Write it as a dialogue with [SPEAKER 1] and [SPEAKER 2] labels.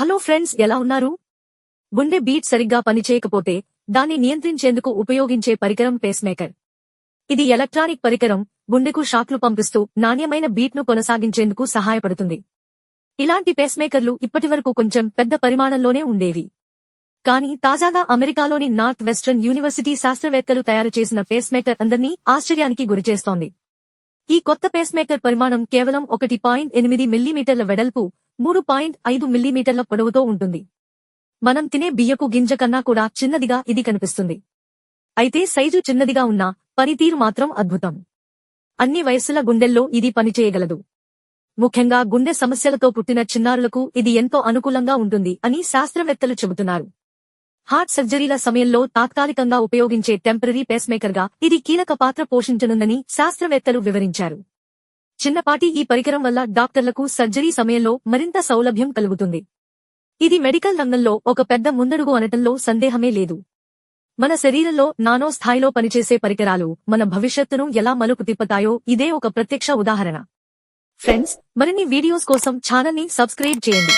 [SPEAKER 1] Hello friends ఎలా ఉన్నారు? గుండె బీట్ సరిగ్గా పనిచేయకపోతే దాన్ని నియంత్రించేందుకు ఉపయోగించే పరికరం పేస్మేకర్ ఇది ఎలక్ట్రానిక్ పరికరం గుండెకు షాక్లు పంపిస్తూ నాణ్యమైన బీట్ను కొనసాగించేందుకు సహాయపడుతుంది. ఇలాంటి పేస్మేకర్లు ఇప్పటివరకు కొంచెం పెద్ద పరిమాణంలోనే ఉండేవి. కానీ తాజాగా అమెరికాలోని నార్త్ వెస్టర్న్ యూనివర్సిటీ శాస్త్రవేత్తలు తయారు చేసిన పేస్మేకర్ అందర్నీ ఆశ్చర్యానికి గురిచేస్తోంది. ఈ కొత్త పేస్మేకర్ పరిమాణం కేవలం ఒకటి పాయింట్ ఎనిమిది మిల్లీమీటర్ల వెడల్పు మూడు పాయింట్ ఐదు మిల్లీమీటర్ల పొడవుతో ఉంటుంది. మనం తినే బియ్యపు గింజ కన్నా కూడా చిన్నదిగా ఇది కనిపిస్తుంది. అయితే సైజు చిన్నదిగా ఉన్నా పనితీరు మాత్రం అద్భుతం. అన్ని వయస్సుల గుండెల్లో ఇది పనిచేయగలదు. ముఖ్యంగా గుండె సమస్యలతో పుట్టిన చిన్నారులకు ఇది ఎంతో అనుకూలంగా ఉంటుంది అని శాస్త్రవేత్తలు చెబుతున్నారు. హార్ట్ సర్జరీల సమయంలో తాత్కాలికంగా ఉపయోగించే టెంపరీ పేస్మేకర్గా ఇది కీలక పాత్ర పోషించనుందని శాస్త్రవేత్తలు వివరించారు. చిన్నపాటి ఈ పరికరం వల్ల డాక్టర్లకు సర్జరీ సమయంలో మరింత సౌలభ్యం కలుగుతుంది. ఇది మెడికల్ రంగంలో ఒక పెద్ద ముందడుగు అనటంలో సందేహమే లేదు. మన శరీరంలో నానో స్థాయిలో పనిచేసే పరికరాలు మన భవిష్యత్తును ఎలా మలుపు తిప్పుతాయో ఇదే ఒక ప్రత్యక్ష ఉదాహరణ. ఫ్రెండ్స్ మరిన్ని వీడియోస్ కోసం ఛానల్ని సబ్స్క్రైబ్ చేయండి.